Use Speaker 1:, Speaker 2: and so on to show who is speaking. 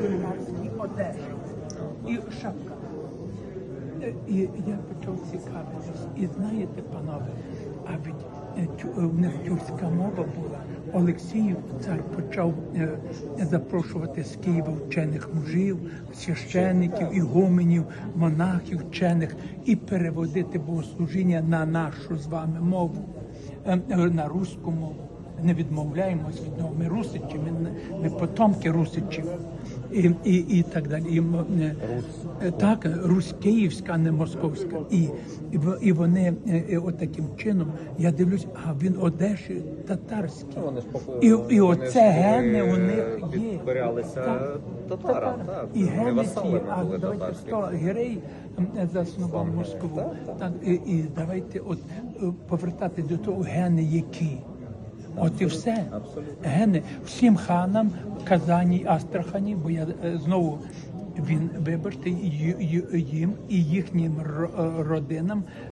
Speaker 1: бунгарській одежі і шапка. Е, І я почав цікавитись. І знаєте, панове, а від е, е, в них тюркська мова була. Олексіїв цар почав запрошувати з Києва вчених мужів, священиків, ігуменів, монахів, вчених і переводити богослужіння на нашу з вами мову, на руську мову. Не відмовляємось від нього. Ми русичі, ми, ми потомки русичів. І, і, і так далі. І, е, е, так, Русь Київська, а не московська. І, і, в- і вони е, от таким чином, я дивлюсь, а він Одеші татарський.
Speaker 2: Ну, Вони ж
Speaker 1: І, і
Speaker 2: вони
Speaker 1: оце гени у них є. Так.
Speaker 2: татарам, так.
Speaker 1: І гени а давайте
Speaker 2: татарські.
Speaker 1: сто Гірей м, заснував Москву.
Speaker 2: так, так.
Speaker 1: Так, і, і давайте от повертати до того гени, які. От і все. Гени всім ханам Казані, Астрахані, бо я е, знову він, вибачте, їм і їхнім е, родинам